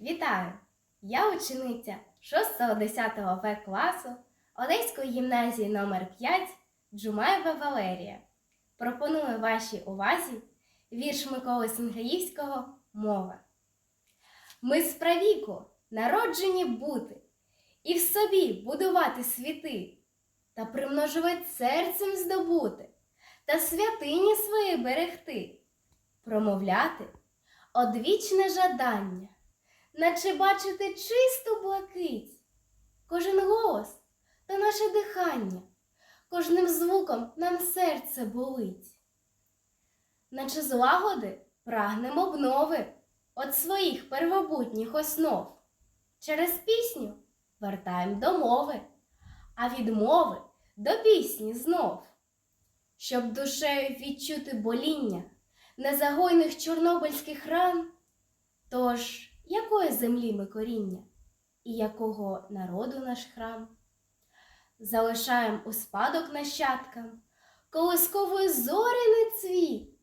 Вітаю! Я учениця 6-10 В класу Одеської гімназії номер 5 Джумаєва Валерія. Пропоную вашій увазі вірш Миколи Сенгаївського Мова. Ми з правіку народжені бути і в собі будувати світи, та примножувати серцем здобути, та святині свої берегти, промовляти одвічне жадання наче бачити чисту блакить. Кожен голос то наше дихання, кожним звуком нам серце болить. Наче злагоди прагнемо обнови от своїх первобутніх основ. Через пісню вертаєм до мови, а від мови до пісні знов. Щоб душею відчути боління незагойних чорнобильських ран, Тож, якої землі ми коріння, і якого народу наш храм? Залишаєм у спадок нащадкам колискової зоряний цвіт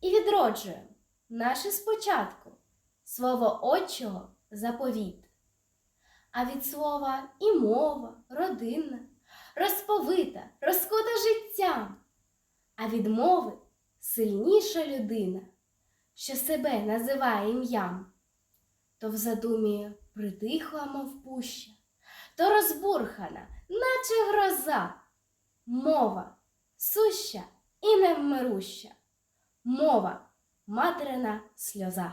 і відроджуєм наше спочатку слово Отчого заповіт. А від слова і мова, родинна, розповита, розкута життям, а від мови сильніша людина що себе називає ім'ям, то в задумі притихла, мов пуща, то розбурхана, наче гроза, мова суща і невмируща, мова материна сльоза.